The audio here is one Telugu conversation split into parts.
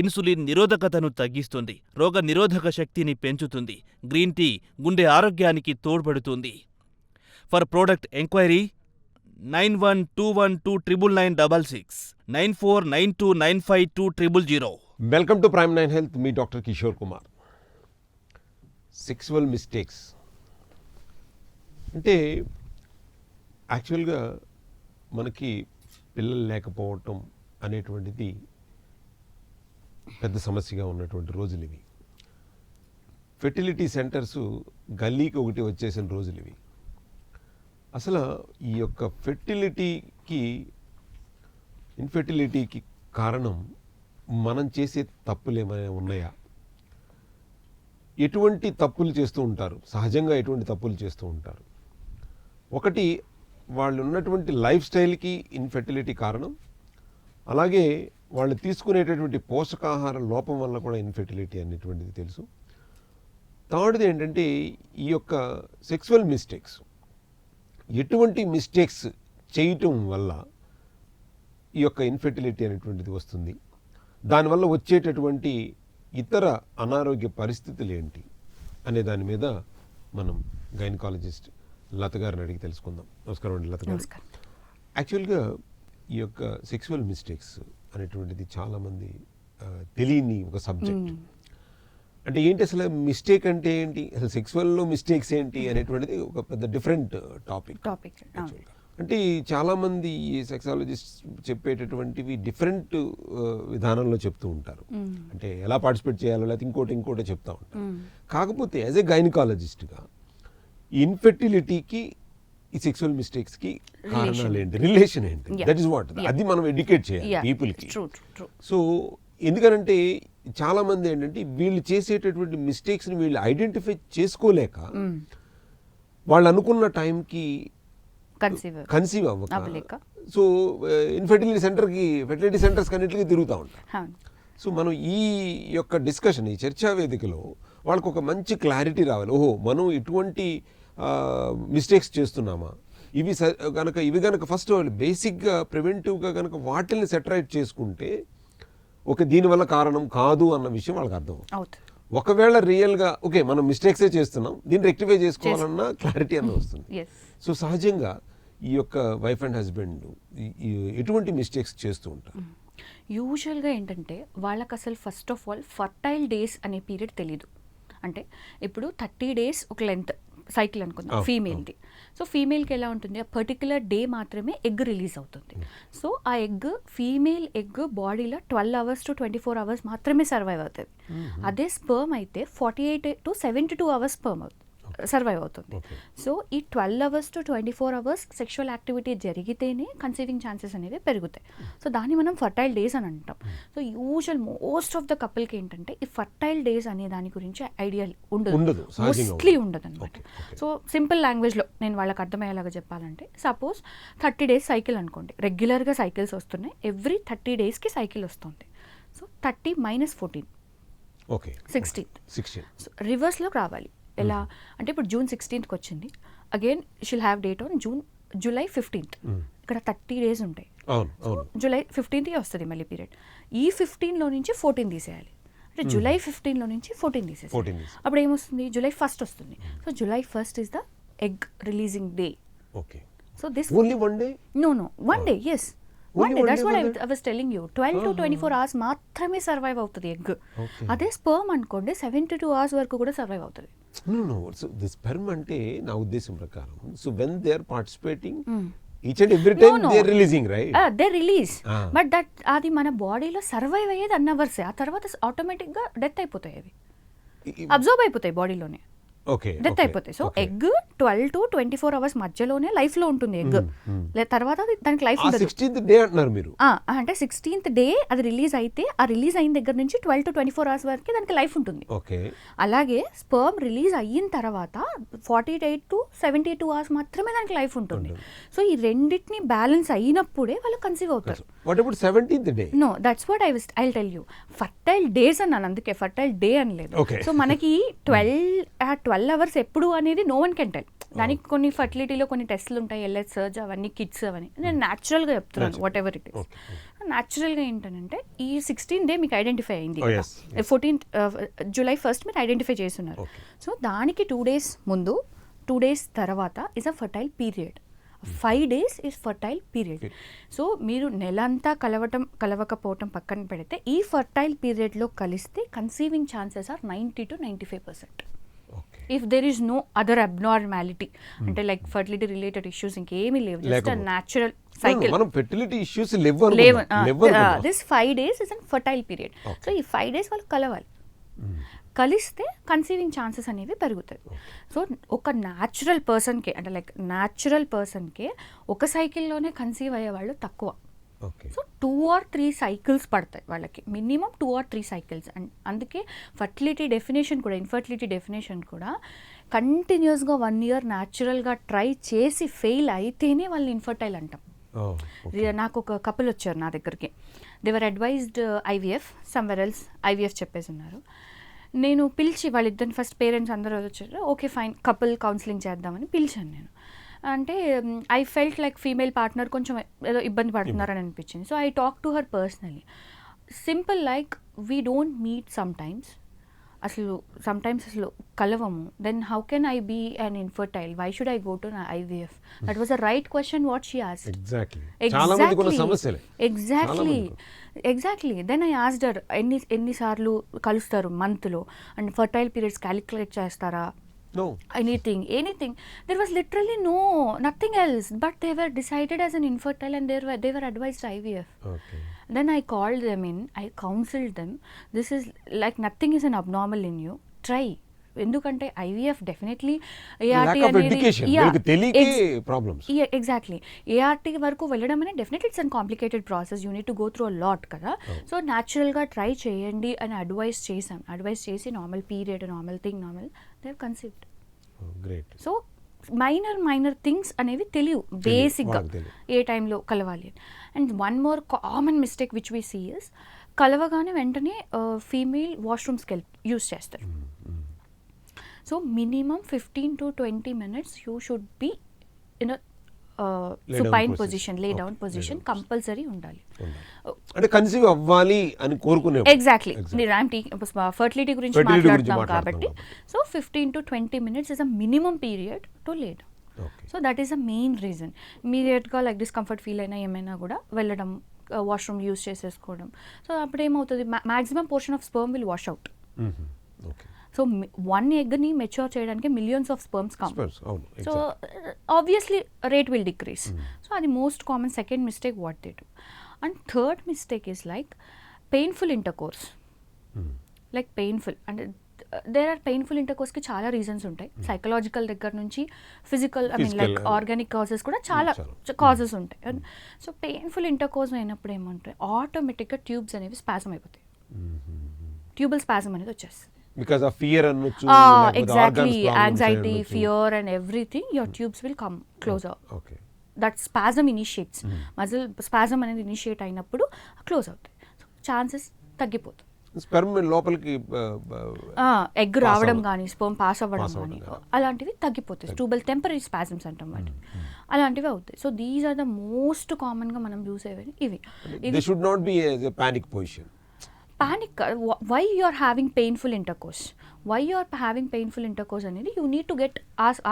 ఇన్సులిన్ నిరోధకతను తగ్గిస్తుంది రోగ నిరోధక శక్తిని పెంచుతుంది గ్రీన్ టీ గుండె ఆరోగ్యానికి తోడ్పడుతుంది. For product enquiry nine one two one two triple nine double six nine four nine two nine five two triple zero. Welcome to prime nine health me doctor Kishore Kumar sexual mistakes అంటే యాక్చువల్గా మనకి పిల్లలు లేకపోవటం అనేటువంటిది పెద్ద సమస్యగా ఉన్నటువంటి రోజులు ఇవి. ఫెర్టిలిటీ సెంటర్స్ గల్లీకి ఒకటి వచ్చేసిన రోజులు ఇవి. అసలు ఈ యొక్క ఫెర్టిలిటీకి ఇన్ఫెర్టిలిటీకి కారణం మనం చేసే తప్పులు ఏమైనా ఉన్నాయా? ఎటువంటి తప్పులు చేస్తూ ఉంటారు? సహజంగా ఎటువంటి తప్పులు చేస్తూ ఉంటారు? ఒకటి వాళ్ళు ఉన్నటువంటి లైఫ్ స్టైల్కి ఇన్ఫెర్టిలిటీ కారణం. అలాగే వాళ్ళు తీసుకునేటటువంటి పోషకాహార లోపం వల్ల కూడా ఇన్ఫెర్టిలిటీ అనేటువంటిది తెలుసు. థర్డ్ది ఏంటంటే ఈ యొక్క సెక్సువల్ మిస్టేక్స్. ఎటువంటి మిస్టేక్స్ చేయటం వల్ల ఈ యొక్క ఇన్ఫెర్టిలిటీ అనేటువంటిది వస్తుంది. దానివల్ల వచ్చేటటువంటి ఇతర అనారోగ్య పరిస్థితులు ఏంటి అనే దాని మీద మనం గైనకాలజిస్ట్ లత గారిని అడిగి తెలుసుకుందాం. నమస్కారం అండి లత గారు. యాక్చువల్గా ఈ యొక్క సెక్సువల్ మిస్టేక్స్ అనేటువంటిది చాలామంది తెలియని ఒక సబ్జెక్ట్. అంటే ఏంటి అసలు మిస్టేక్ అంటే ఏంటి? అసలు సెక్సువల్లో మిస్టేక్స్ ఏంటి అనేటువంటిది ఒక పెద్ద డిఫరెంట్ టాపిక్. టాపిక్ అంటే చాలామంది సెక్సాలజిస్ట్ చెప్పేటటువంటివి డిఫరెంట్ విధానంలో చెప్తూ ఉంటారు. అంటే ఎలా పార్టిసిపేట్ చేయాలో లేకపోతే ఇంకోటి ఇంకోటి చెప్తా ఉంటారు. కాకపోతే యాజ్ ఎ గైనకాలజిస్ట్గా ఇన్ఫెర్టిలిటీకి ఈ సెక్సువల్ మిస్టేక్స్కి కారణాలు ఏంటి? రిలేషన్ ఏంటి. That is what. అది మనం ఎడ్యుకేట్ చేయాలి పీపుల్కి ట్రూ ట్రూ సో ఎందుకనంటే చాలా మంది ఏంటంటే వీళ్ళు చేసేటటువంటి మిస్టేక్స్ని వీళ్ళు ఐడెంటిఫై చేసుకోలేక వాళ్ళు అనుకున్న టైంకి కన్సీవ్ కన్సీవ్ అవ్వక. సో ఇన్ఫెర్టిలిటీ సెంటర్కి ఫెర్టిలిటీ సెంటర్స్ కన్నిటికి తిరుగుతూ ఉంటారు అవును. సో మనం ఈ యొక్క డిస్కషన్ ఈ చర్చా వేదికలో వాళ్ళకు ఒక మంచి క్లారిటీ రావాలి. ఓహో మనం ఇటువంటి మిస్టేక్స్ చేస్తున్నామా? ఇవి గనక ఇవి గనక ఫస్ట్ వాళ్ళు బేసిక్గా ప్రివెంటివ్గా గనక వాటిల్ని సెటరైట్ చేసుకుంటే ఒక దీనివల్ల కారణం కాదు అన్న విషయం వాళ్ళకి అర్థం అవుతుంది. ఒకవేళ రియల్గా ఓకే మనం మిస్టేక్సే చేస్తున్నాం దీన్ని రెక్టిఫై చేసుకోవాలన్న క్లారిటీ అన్న వస్తుంది. సో సహజంగా ఈ యొక్క వైఫ్ అండ్ హస్బెండ్ ఎటువంటి మిస్టేక్స్ చేస్తూ ఉంటారు? యూజువల్గా ఏంటంటే వాళ్ళకి అసలు first of all fertile days అనే పీరియడ్ తెలీదు. అంటే ఇప్పుడు థర్టీ డేస్ ఒక లెంత్ సైకిల్ అనుకుందాం ఫీమేల్ది సో ఫీమేల్కి ఎలా ఉంటుంది? ఆ పర్టికులర్ డే మాత్రమే ఎగ్ రిలీజ్ అవుతుంది. సో ఆ ఎగ్ ఫీమేల్ ఎగ్ బాడీలో twelve hours to twenty four hours మాత్రమే సర్వైవ్ అవుతుంది. అదే స్పర్మ్ అయితే forty eight to seventy two hours sperm అవుతుంది. సర్వైవ్ అవుతుంది. సో ఈ twelve hours to twenty four hours sexual activity జరిగితేనే కన్సీవింగ్ ఛాన్సెస్ అనేవి పెరుగుతాయి. సో దాన్ని మనం ఫర్టైల్ డేస్ అని అంటాం. So usual most of the కపుల్కి ఏంటంటే ఈ ఫర్టైల్ డేస్ అనే దాని గురించి ఐడియా ఉండదు. మోస్ట్లీ ఉండదు. అనమాట. సో సింపుల్ లాంగ్వేజ్లో నేను వాళ్ళకి అర్థమయ్యేలాగా చెప్పాలంటే సపోజ్ థర్టీ డేస్ సైకిల్ అనుకోండి. రెగ్యులర్గా సైకిల్స్ వస్తున్నాయి. ఎవ్రీ థర్టీ డేస్కి సైకిల్ వస్తుంది. So thirty minus fourteen okay sixteenth sixteen so రివర్స్లోకి రావాలి. ఎలా అంటే ఇప్పుడు జూన్ సిక్స్టీన్త్కి వచ్చింది again she'll have date on June July fifteenth ఇక్కడ థర్టీ డేస్ ఉంటాయి. జూలై ఫిఫ్టీన్త్కి వస్తుంది మళ్ళీ పీరియడ్ ఈ ఫిఫ్టీన్లో నుంచి ఫోర్టీన్ తీసేయాలి. అంటే జూలై ఫిఫ్టీన్లో నుంచి ఫోర్టీన్ తీసేసి 14 తీసేయాలి. అప్పుడు ఏమొస్తుంది? జూలై ఫస్ట్ వస్తుంది. So July first is the egg releasing day okay so this only one day no no one day yes that's what? I was telling you twelve to twenty four hours మాత్రమే సర్వైవ్ అవుతుంది ఎగ్. అదే స్పర్మ్ అనుకోండి సెవెంటీ టూ అవర్స్ వరకు కూడా సర్వైవ్ అవుతుంది. ది స్పెర్మ్ అంటే నా ఉద్దేశం ప్రకారం. So when they are participating each and every time they are releasing right they release. But that అది మన బాడీలో సర్వైవ్ అయ్యేది అన్ అవర్సే ఆ తర్వాత ఆటోమేటిక్గా డెత్ అయిపోతాయి అవి. అబ్జర్వ్ అయిపోతాయి బాడీలోనే ఓకే డెత్ అయిపోతాయి. So egg twelve to twenty four hours మధ్యలోనే లైఫ్లో ఉంటుంది ఎగ్ లేదా తర్వాత దానికి లైఫ్ సిక్స్టీన్త్ డే అంటున్నారు మీరు? అంటే సిక్స్టీన్త్ డే అది రిలీజ్ అయితే ఆ రిలీజ్ అయిన దగ్గర నుంచి twelve to twenty four hours వరకు దానికి లైఫ్ ఉంటుంది. ఓకే. అలాగే స్పర్మ్ రిలీజ్ అయిన తర్వాత forty eight to seventy two hours మాత్రమే దానికి లైఫ్ ఉంటుంది. సో ఈ రెండింటిని బ్యాలెన్స్ అయినప్పుడే వాళ్ళు కన్సీవ్ అవుతారు. వాట్ ఇప్పుడు seventeenth day no that's what I I tell you fertile days అన్నాను అందుకే ఫర్టైల్ డే అనలేదు. Okay. సో మనకి ట్వెల్వ్ ట్వెల్వ్ అవర్స్ ఎప్పుడు అనేది నో వన్ కెన్ టెల్ దానికి కొన్ని ఫర్టిలిటీలో కొన్ని టెస్ట్లు ఉంటాయి ఎల్ఎస్ సర్జ్ అవన్నీ కిట్స్ అవన్నీ. నేను న్యాచురల్గా చెప్తున్నాను వాట్ ఎవర్ ఇట్ ఇస్ న్యాచురల్గా ఏంటంటే ఈ సిక్స్టీన్ డే మీకు ఐడెంటిఫై అయింది ఫోర్టీన్త్ జూలై ఫస్ట్ మీరు ఐడెంటిఫై చేస్తున్నారు. సో దానికి టూ డేస్ ముందు టూ డేస్ తర్వాత is a fertile period five days is fertile period so మీరు నెలంతా కలవటం కలవకపోవటం పక్కన పెడితే ఈ ఫర్టైల్ పీరియడ్లో కలిస్తే conceiving chances are ninety to ninety five percent if there is no other abnormality అంటే లైక్ ఫర్టిలిటీ రిలేటెడ్ ఇష్యూస్ ఇంకేమీ లేవు. జస్ట్. న్యాచురల్ సైకిల్ మనం ఫెర్టిలిటీ ఇష్యూస్ లేవు. This five days is an fertile period so ఈ ఫైవ్ డేస్ వాళ్ళు కలవాలి. కలిస్తే కన్సీవింగ్ ఛాన్సెస్ అనేవి పెరుగుతాయి. సో ఒక న్యాచురల్ పర్సన్కే అంటే లైక్ న్యాచురల్ పర్సన్కే ఒక సైకిల్లోనే కన్సీవ్ అయ్యే వాళ్ళు తక్కువ. So two or three cycles పడతాయి వాళ్ళకి. Minimum two or three cycles and అందుకే ఫర్టిలిటీ డెఫినేషన్ కూడా ఇన్ఫర్టిలిటీ డెఫినేషన్ కూడా కంటిన్యూస్గా వన్ ఇయర్ న్యాచురల్గా ట్రై చేసి ఫెయిల్ అయితేనే వాళ్ళు ఇన్ఫర్టైల్ అంటాం. రి- నాకు ఒక కపుల్ వచ్చారు నా దగ్గరికి. They were advised IVF somewhere else IVF చెప్పేసి ఉన్నారు. నేను పిలిచి వాళ్ళిద్దరిని ఫస్ట్ పేరెంట్స్ అందరూ వచ్చారు. ఓకే ఫైన్ కపుల్ కౌన్సిలింగ్ చేద్దామని పిలిచాను నేను. అంటే I felt like female partner కొంచెం ఏదో ఇబ్బంది పడుతున్నారని అనిపించింది. So I talk to her personally simple like we don't meet sometimes అసలు సమ్ టైమ్స్ అసలు కలవము then how can I be and infertile why should I go to IVF that was a right question what she ask exactly exactly then I asked her ఎన్ని ఎన్నిసార్లు కలుస్తారు? మంత్లో అండ్ ఫర్టైల్ పీరియడ్స్ క్యాలిక్యులేట్ చేస్తారా? No anything anything there was literally no nothing else but they were decided as an infertile and there they were advised IVF okay then i called them in i counseled them. This is like nothing is an abnormal in you. Try. ఎందుకంటే IVF definitely Lack of education. వీళ్ళకి తెలియకే problems. ఎగ్జాక్ట్లీ ఏఆర్టీ వరకు వెళ్ళడం అనేది definitely it's an complicated process you need to go through lot కదా. సో న్యాచురల్గా ట్రై చేయండి అని అడ్వైస్ చేసాం అడ్వైస్ చేసి normal period normal thing normal they conceived great so minor minor things అనేవి తెలియవు. బేసిక్గా. ఏ టైంలో కలవాలి and one more common mistake which we see is కలవగానే వెంటనే ఫీమేల్ వాష్రూమ్స్కి వెళ్ళి యూస్ చేస్తారు. So minimum fifteen to twenty minutes you should be in supine. Position lay down position compulsory ఉండాలి. అంటే కన్సీవ్ అవ్వాలి అని కోరుకునే ఎగ్జాక్ట్లీ ఫర్టిలిటీ గురించి Fertility గురించి మాట్లాడుతున్నాం మాట్లాడుతున్నాం కాబట్టి. So fifteen to twenty minutes is a minimum period to laid okay so that is the main reason ఇమీడియట్గా లైక్ డిస్కంఫర్ట్ ఫీల్ అయినా ఏమైనా కూడా వెళ్ళడం వాష్రూమ్ యూస్ చేసేసుకోవడం. సో అప్పుడు ఏమవుతుంది? Maximum portion of sperm will wash out okay so one ఎగ్ని mature చేయడానికి millions of sperms come so obviously rate will decrease so అది most common second mistake what they do and third mistake is like painful intercourse like painful అంటే దేర్ ఆర్ పెయిన్ఫుల్ ఇంటర్కోర్స్కి చాలా రీజన్స్ ఉంటాయి. సైకలాజికల్ దగ్గర నుంచి physical I mean like organic causes కూడా చాలా. కాజెస్ ఉంటాయి. సో పెయిన్ఫుల్ ఇంటర్కోర్స్ అయినప్పుడు ఏమంటాయి ఆటోమేటిక్గా ట్యూబ్స్ అనేవి స్పాజం అయిపోతాయి. ట్యూబల్ స్పాజం అనేది వచ్చేస్తుంది. బికాస్ ఆఫ్ ఫియర్ అనొచ్చు exactly anxiety fear and everything your tubes will come closer okay that spasm initiates muscle spasm అనేది ఇనిషియేట్ అయినప్పుడు క్లోజ్ అవుతాయి. ఛాన్సెస్ తగ్గిపోతాయి. స్పెర్మ్ లోపలికి ఎగ్ రావడం. కానీ స్పోమ్ పాస్ అవ్వడం కానీ. అలాంటివి తగ్గిపోతాయి. ట్యూబల్ టెంపరీ స్పాజమ్స్ అంటాం వాటిని. అలాంటివి అవుతాయి. So these are the most కామన్గా మనం చూసేవి ఇవి. Should not be panic position panic why you are having painful intercourse why you are having painful intercourse అనేది you need to get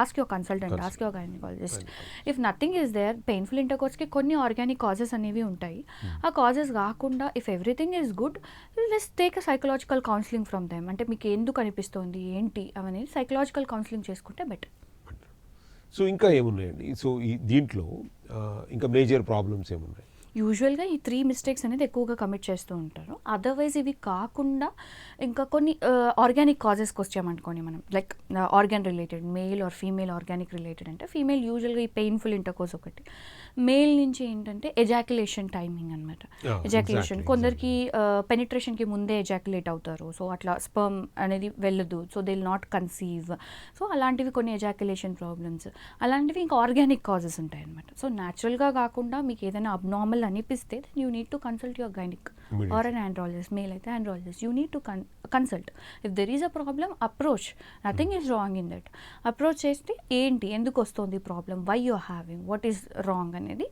ask your consultant ask your gynaecologist if nothing is there painful ఇంటర్కోర్స్కి కొన్ని ఆర్గానిక్ కాజెస్ అనేవి ఉంటాయి. ఆ కాజెస్ కాకుండా if everything is good let's take a psychological counselling from them అంటే మీకు ఎందుకు అనిపిస్తుంది ఏంటి అవనేది సైకలాజికల్ కౌన్సిలింగ్ చేసుకుంటే బెటర్ సో ఇంకా ఏమున్నాయండి? సో ఈ దీంట్లో ఇంకా మేజర్ ప్రాబ్లమ్స్ ఏమున్నాయి? యూజువల్గా ఈ త్రీ మిస్టేక్స్ అనేది ఎక్కువగా కమిట్ చేస్తూ ఉంటారు. అదర్వైజ్ ఇవి కాకుండా ఇంకా కొన్ని ఆర్గానిక్ కాజెస్కి వచ్చామనుకోండి మనం. Like organ related male or female organic related అంటే ఫీమేల్ యూజువల్గా ఈ పెయిన్ఫుల్ ఇంటర్కోర్స్ ఒకటి. మేల్ నుంచి ఏంటంటే ఎజాక్యులేషన్ టైమింగ్ అనమాట ఎజాక్యులేషన్ కొందరికి పెనిట్రేషన్కి ముందే ఎజాక్యులేట్ అవుతారు. సో అట్లా స్పర్మ్ అనేది వెళ్ళదు. So they will not conceive so అలాంటివి కొన్ని ఎజాక్యులేషన్ ప్రాబ్లమ్స్ అలాంటివి ఇంకా ఆర్గానిక్ కాజెస్ ఉంటాయి అనమాట సో న్యాచురల్గా కాకుండా మీకు ఏదైనా అబ్నార్మల్ అనిపిస్తే then you need to consult your gynaec or an andrologist male అయితే andrologist you need to consult if there is a problem approach nothing is wrong in that approach చేస్తే ఏంటి? ఎందుకు వస్తుంది problem why you having what is wrong అనేది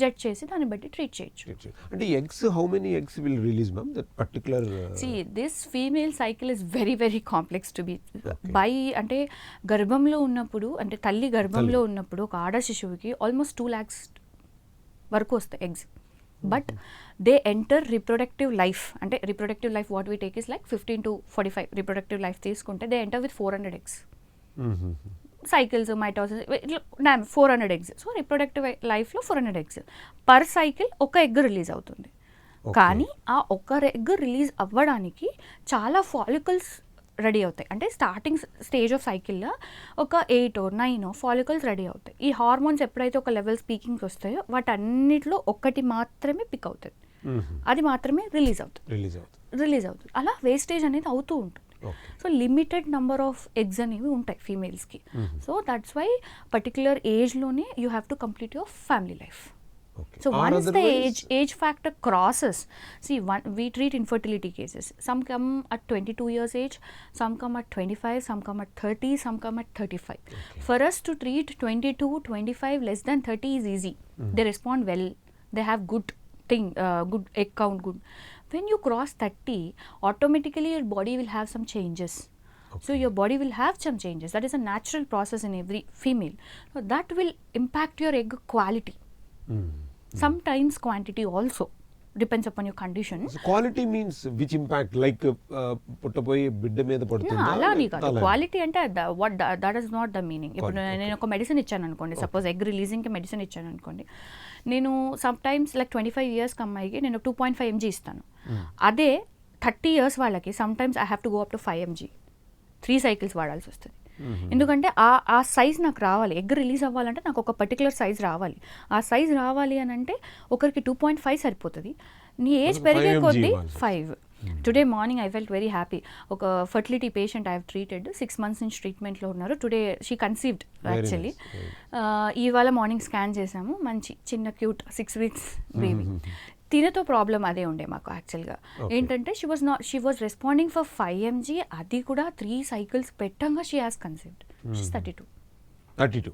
జడ్జ్ చేసి దాన్ని బట్టి ట్రీట్ చేయొచ్చు. అంటే eggs how many eggs will release ma'am that particular see this female cycle is very very complex to be. By అంటే గర్భంలో ఉన్నప్పుడు అంటే తల్లి గర్భంలో. ఉన్నప్పుడు ఒక ఆడ శిశువుకి ఆల్మోస్ట్ టూ ల్యాక్స్ వరకు వస్తాయి eggs. But they enter reproductive life అంటే reproductive life what we take is like fifteen to forty five reproductive life తీసుకుంటే they enter with four hundred eggs cycles mitosis ఇట్లా four hundred eggs so reproductive లైఫ్లో four hundred eggs per cycle ఒక ఎగ్ రిలీజ్ అవుతుంది. కానీ ఆ ఒక్క ఎగ్ రిలీజ్ అవ్వడానికి చాలా ఫాలికల్స్ రెడీ అవుతాయి. అంటే స్టార్టింగ్ స్టేజ్ ఆఫ్ సైకిల్లో ఒక ఎయిట్ నైన్ ఫాలికల్స్ రెడీ అవుతాయి. ఈ హార్మోన్స్ ఎప్పుడైతే ఒక లెవెల్ స్పీకింగ్స్ వస్తాయో వాటన్నిటిలో ఒక్కటి మాత్రమే పిక్ అవుతుంది అది మాత్రమే రిలీజ్ అవుతుంది. రిలీజ్ అవుతుంది. రిలీజ్ అవుతుంది. అలా వేస్టేజ్ అనేది అవుతూ ఉంటుంది. So limited number of eggs అనేవి ఉంటాయి ఫీమేల్స్కి సో దట్స్ వై పర్టికులర్ ఏజ్లోనే you have to complete your family life okay So once the age age factor crosses, see one we treat infertility cases. Some come at 22 years age, some come at 25, some come at 30, some come at 35. For us to treat 22, 25, less than 30 is easy. They respond well. They have good thing, uh, good egg count, good. When you cross 30, automatically your body will have some changes. So your body will have some changes. That is a natural process in every female. So that will impact your egg quality. Sometimes quantity also depends upon your condition. Quality means which impact like పుట్టపోయే బిడ్డ మీద పడుతుందా? అలా అని కాదు. క్వాలిటీ అంటే what that is not the meaning ఇప్పుడు నేను ఒక మెడిసిన్ ఇచ్చాను అనుకోండి. సపోజ్ ఎగ్ రిలీజింగ్కి మెడిసిన్ ఇచ్చాను అనుకోండి. నేను some times like twenty five ఇయర్స్కి అమ్మాయికి నేను టూ పాయింట్ ఫైవ్ ఎంజీ ఇస్తాను. అదే థర్టీ ఇయర్స్ వాళ్ళకి some times I have to go up to five MG three cycles వాడాల్సి వస్తుంది. ఎందుకంటే ఆ ఆ సైజ్ నాకు రావాలి. ఎగ్ రిలీజ్ అవ్వాలంటే నాకు ఒక పర్టికులర్ సైజ్ రావాలి. ఆ సైజ్ రావాలి అని అంటే ఒకరికి టూ పాయింట్ ఫైవ్ సరిపోతుంది. నీ ఏజ్ పెరిగే 5 mg కొద్దీ five today morning I felt very happy ఒక fertility patient I have treated six months నుంచి ట్రీట్మెంట్లో ఉన్నారు. టుడే షీ కన్సీవ్డ్ యాక్చువల్లీ ఇవాళ మార్నింగ్ స్కాన్ చేసాము మంచి చిన్న క్యూట్ సిక్స్ వీక్స్ బేబీ తినతో ప్రాబ్లం అదే ఉండే మాకు యాక్చువల్గా. ఏంటంటే she was not she was responding for five MG అది కూడా three cycles పెట్టంగా she has conceived she's thirty two thirty two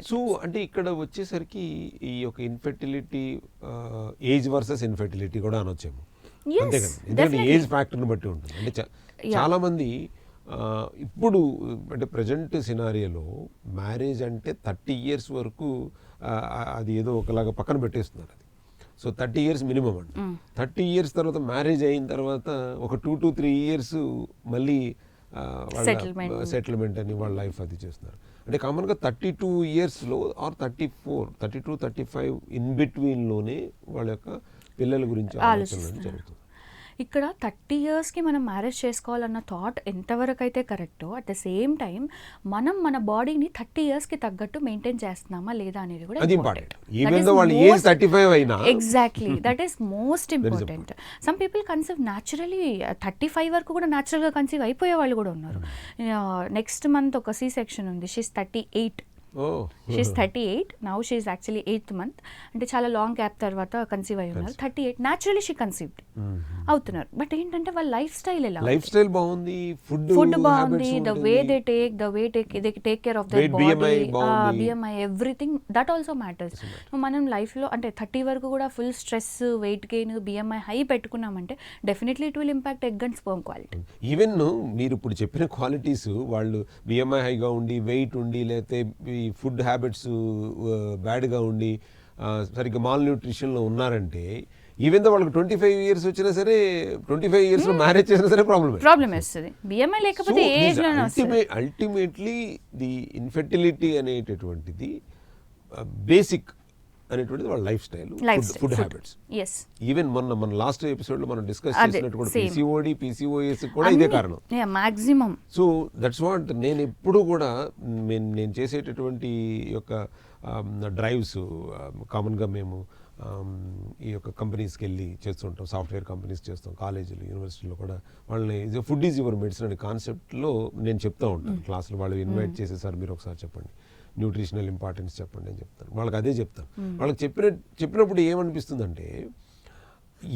so అంటే ఇక్కడ వచ్చేసరికి ఈ యొక్క ఇన్ఫెర్టిలిటీ ఏజ్ వర్సెస్ ఇన్ఫెర్టిలిటీ కూడా అనొచ్చేమో. Yes, అంతే కదా? ఎందుకంటే. ఏజ్ ఫ్యాక్టర్ని బట్టి ఉంటుంది. అంటే. చాలా మంది ఇప్పుడు అంటే ప్రజెంట్ సినారియోలో మ్యారేజ్ అంటే థర్టీ ఇయర్స్ వరకు అది ఏదో ఒకలాగా పక్కన పెట్టేస్తున్నారు. సో థర్టీ ఇయర్స్ మినిమం అండి థర్టీ ఇయర్స్ తర్వాత మ్యారేజ్ అయిన తర్వాత ఒక టూ టు త్రీ ఇయర్స్ మళ్ళీ. సెటిల్మెంట్ అని వాళ్ళ లైఫ్ అది చేస్తున్నారు అంటే కామన్గా థర్టీ టూ ఇయర్స్లో or thirty four thirty two thirty five in బిట్వీన్లోనే వాళ్ళ యొక్క పిల్లల గురించి ఆలోచన. జరుగుతుంది ఇక్కడ థర్టీ ఇయర్స్కి మనం మ్యారేజ్ చేసుకోవాలన్న థాట్ ఎంతవరకు అయితే కరెక్టో అట్ ద సేమ్ టైం మనం మన బాడీని థర్టీ ఇయర్స్కి తగ్గట్టు మెయింటైన్ చేస్తున్నామా లేదా అనేది కూడా exactly that is most important some people conceive naturally thirty five వరకు కూడా న్యాచురల్గా కన్సీవ్ అయిపోయే వాళ్ళు కూడా ఉన్నారు. నెక్స్ట్ మంత్ ఒక సి సెక్షన్ ఉంది. She's thirty eight she's thirty eight now she's actually eighth month అంటే చాలా లాంగ్ గ్యాప్ తర్వాత కన్సీవ్ అయి ఉన్నారు. Thirty eight naturally she conceived అవుతున్నారు. బట్ ఏంటంటే వాళ్ళ లైఫ్ స్టైల్ ఎలా లైఫ్ స్టైల్ బాగుంది ఫుడ్ ఫుడ్ బాగుంది the way they take the way take they take care of their body. BMI everything that also matters మనం లైఫ్లో అంటే థర్టీ వరకు కూడా full stress weight gain BMI high పెట్టుకున్నామంటే definitely it will impact egg and sperm quality even మీరు ఇప్పుడు చెప్పిన క్వాలిటీస్ వాళ్ళు బిఎంఐ హైగా ఉండి వెయిట్ ఉండి లేకపోతే ఈ ఫుడ్ హ్యాబిట్స్ బ్యాడ్గా ఉండి సరిగ్గా మాల్ న్యూట్రిషన్లో ఉన్నారంటే ఈవెన్ దో వాళ్ళకి ట్వంటీ ఫైవ్ ఇయర్స్ వచ్చినా సరే ట్వంటీ ఫైవ్ ఇయర్స్లో మ్యారేజ్ చేసినా సరే ప్రాబ్లమ్. వస్తుంది. బిఎంఐ లేకపోతే ఏజ్ అల్టిమేట్లీ ది ఇన్ఫెర్టిలిటీ అనేటటువంటిది బేసిక్ అనేటువంటిది వాళ్ళ lifestyle food habits. Yes even మొన్న మన లాస్ట్ ఎపిసోడ్లో మనం డిస్కస్ చేసినట్టు same. పీసీఓడి పీసీఓఎస్ కూడా ఇదే కారణం. మాక్సిమం సో దట్స్ వాట్ నేను ఎప్పుడు కూడా నేను చేసేటటువంటి యొక్క డ్రైవ్స్ కామన్గా మేము um, ఈ యొక్క కంపెనీస్కి వెళ్ళి చేస్తుంటాం సాఫ్ట్వేర్ కంపెనీస్ చేస్తాం కాలేజీలు యూనివర్సిటీలో కూడా. వాళ్ళని ఫుడ్ ఈజ్ యువర్ మెడిసిన్ అనే కాన్సెప్ట్లో నేను చెప్తా ఉంటాను. క్లాసులు వాళ్ళు ఇన్వైట్ చేసి సార్ మీరు ఒకసారి చెప్పండి. న్యూట్రిషనల్ ఇంపార్టెన్స్ చెప్పండి అని చెప్తాను వాళ్ళకి అదే చెప్తాను వాళ్ళకి చెప్పిన చెప్పినప్పుడు ఏమనిపిస్తుందంటే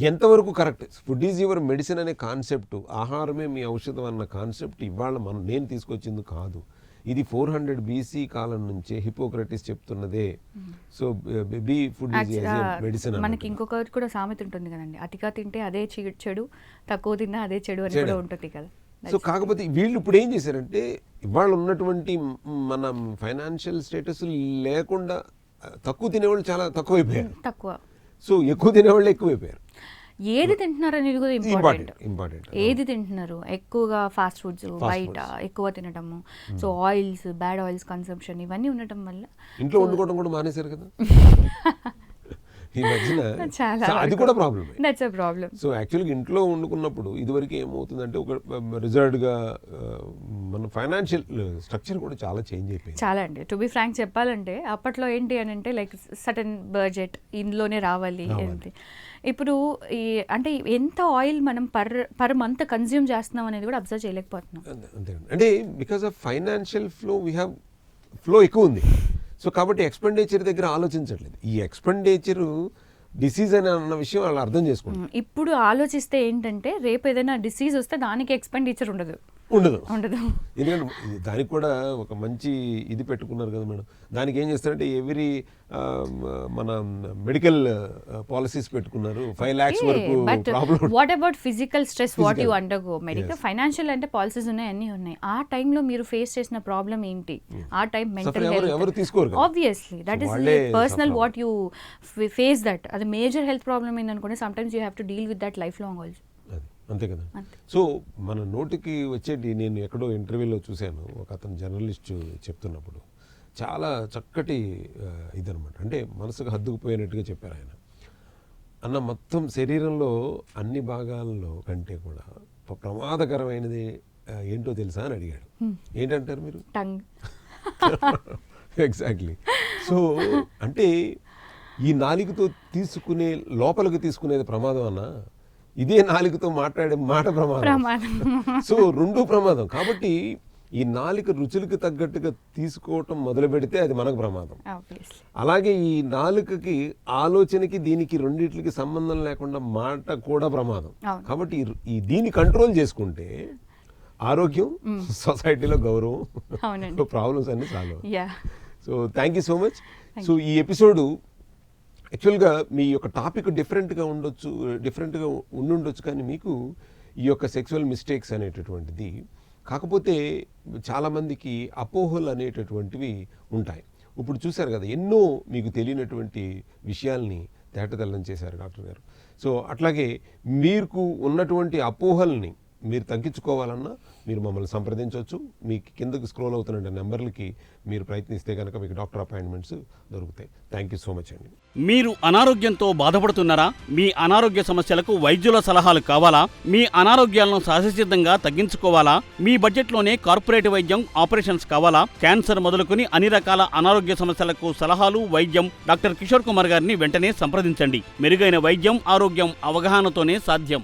ఎంతవరకు correct? Food is your medicine అనే కాన్సెప్ట్ ఆహారమే మీ ఔషధం అన్న కాన్సెప్ట్ ఇవాళ మనం నేను తీసుకొచ్చింది కాదు. ఇది ఫోర్ హండ్రెడ్ బీసీ కాలం నుంచే హిపోక్రటిస్ చెప్తున్నదే. సో బీ ఫుడ్ మెడిసిన్ మనకి ఇంకొకటి కూడా సామెత ఉంటుంది కదండి. అతిగా తింటే అదే చెడు తక్కువ తిన్నా అదే చెడు అని కూడా. ఉంటుంది కదా. సో కాకపోతే వీళ్ళు ఇప్పుడు ఏం చేశారంటే ఇవాళ ఉన్నటువంటి మన ఫైనాన్షియల్ స్టేటస్ లేకుండా తక్కువ తినేవాళ్ళు చాలా తక్కువైపోయారు. తక్కువ. సో ఎక్కువ తినేవాళ్ళు ఎక్కువైపోయారు. ఏది తింటున్నారు అనేది కూడా ఇంపార్టెంట్ ఇంపార్టెంట్. ఏది తింటున్నారు? ఎక్కువగా ఫాస్ట్ ఫుడ్స్ బయట ఎక్కువ తినడము. So oils bad oils consumption ఇవన్నీ ఉండటం వల్ల ఇంట్లో వండుకోవడం కూడా మానేశారు కదా? ఈ మధ్యన అది కూడా ప్రాబ్లమే దట్స్ ప్రాబ్లం సో యాక్చువల్గా ఇంట్లో వండుకున్నప్పుడు ఇదివరకు ఏమవుతుందంటే ఒక రిజర్వ్డ్గా మన ఫైనాన్షియల్ స్ట్రక్చర్ కూడా చాలా చేంజ్ అయిపోయింది. చాలా అండి. టు బి ఫ్రాంక్ చెప్పాలంటే అప్పట్లో ఏంటి అని అంటే లైక్ సటన్ బడ్జెట్ ఇందులోనే రావాలి ఇప్పుడు ఈ అంటే ఎంత ఆయిల్ మనం పర్ పర్ మంత్ కన్జ్యూమ్ చేస్తున్నాం అనేది కూడా అబ్జర్వ్ చేయలేకపోతున్నాం. అంటే because of financial flow we have flow ఎక్కువ ఉంది. సో కాబట్టి ఎక్స్పెండిచర్ దగ్గర ఆలోచించట్లేదు. ఈ ఎక్స్పెండిచర్ డిసీజ్ అని అన్న విషయం వాళ్ళు అర్థం చేసుకుంటారు ఇప్పుడు ఆలోచిస్తే ఏంటంటే రేపు ఏదైనా డిసీజ్ వస్తే దానికి ఎక్స్పెండిచర్ ఉండదు. ఉండదు. ఉండదు. ఎందుకంటే దానికి కూడా ఒక మంచి ఇది పెట్టుకున్నారు కదా మేడం. దానికి ఏం చేస్తారంటే ఎవ్రీ మన మెడికల్ పాలసీస్ పెట్టుకున్నారు. ఫైవ్ ల్యాక్స్ వరకు problem what about physical stress what you. Undergo medical. Financial అంటే పాలసీస్ ఉన్నాయి అన్నీ ఉన్నాయి. ఆ టైంలో మీరు ఫేస్ చేసిన ప్రాబ్లం ఏంటి? ఆ టైం మెంటల్ ఎవరు- ఎవరు తీసుకోరు. Obviously that is personal what you face that అది major health problem ఏందనుకోండి some times you have to deal with that life long also అంతే కదా. సో మన నోటికి వచ్చేటి నేను ఎక్కడో ఇంటర్వ్యూలో చూశాను ఒక అతను జర్నలిస్ట్ చెప్తున్నప్పుడు. చాలా చక్కటి ఇదనమాట అంటే మనసుకు హద్దుకుపోయినట్టుగా చెప్పారు ఆయన. అన్న మొత్తం శరీరంలో అన్ని భాగాల్లో కంటే కూడా ప్ర- ప్రమాదకరమైనది ఏంటో తెలుసా అని అడిగాడు. ఏంటంటారు మీరు? టంగ్. ఎగ్జాక్ట్లీ సో అంటే ఈ నాలుగుతో తీసుకునే లోపలికి తీసుకునేది ప్రమాదం అన్న ఇదే నాలుగుతో మాట్లాడే మాట ప్రమాదం. సో రెండు ప్రమాదం. కాబట్టి ఈ నాలుగు రుచులకు తగ్గట్టుగా తీసుకోవటం మొదలు పెడితే అది మనకు ప్రమాదం. అలాగే ఈ నాలుకకి ఆలోచనకి దీనికి రెండిట్లకి సంబంధం లేకుండా మాట కూడా ప్రమాదం. కాబట్టి ఈ- దీన్ని కంట్రోల్ చేసుకుంటే ఆరోగ్యం సొసైటీలో గౌరవం. ప్రాబ్లమ్స్ అన్ని solve so thank you so much. So ఈ ఎపిసోడు యాక్చువల్గా మీ యొక్క టాపిక్ డిఫరెంట్గా ఉండొచ్చు డిఫరెంట్గా ఉండుండొచ్చు కానీ మీకు ఈ యొక్క సెక్సువల్ మిస్టేక్స్ అనేటటువంటిది కాకపోతే చాలామందికి అపోహలు అనేటటువంటివి ఉంటాయి. ఇప్పుడు చూశారు కదా ఎన్నో మీకు తెలియనటువంటి విషయాల్ని తేటతెల్లం చేశారు డాక్టర్ గారు. సో అట్లాగే మీకు ఉన్నటువంటి అపోహల్ని మీరు తగ్గించుకోవాలన్నా మీరు మమ్మల్ని సంప్రదించవచ్చు. మీకు కిందకు స్క్రోల్ అవుతున్న నెంబర్లకి మీరు ప్రయత్నిస్తే కనుక మీకు డాక్టర్ అపాయింట్మెంట్స్ దొరుకుతాయి. థ్యాంక్ యూ సో మచ్ అండి. మీరు అనారోగ్యంతో బాధపడుతున్నారా? మీ అనారోగ్య సమస్యలకు వైద్యుల సలహాలు కావాలా? మీ అనారోగ్యాలను సహజసిద్ధంగా తగ్గించుకోవాలా? మీ బడ్జెట్లోనే కార్పొరేట్ వైద్యం ఆపరేషన్స్ కావాలా? క్యాన్సర్ మొదలుకొని అన్ని రకాల అనారోగ్య సమస్యలకు సలహాలు వైద్యం డాక్టర్ కిషోర్ కుమార్ గారిని వెంటనే సంప్రదించండి. మెరుగైన వైద్యం ఆరోగ్యం అవగాహనతోనే సాధ్యం.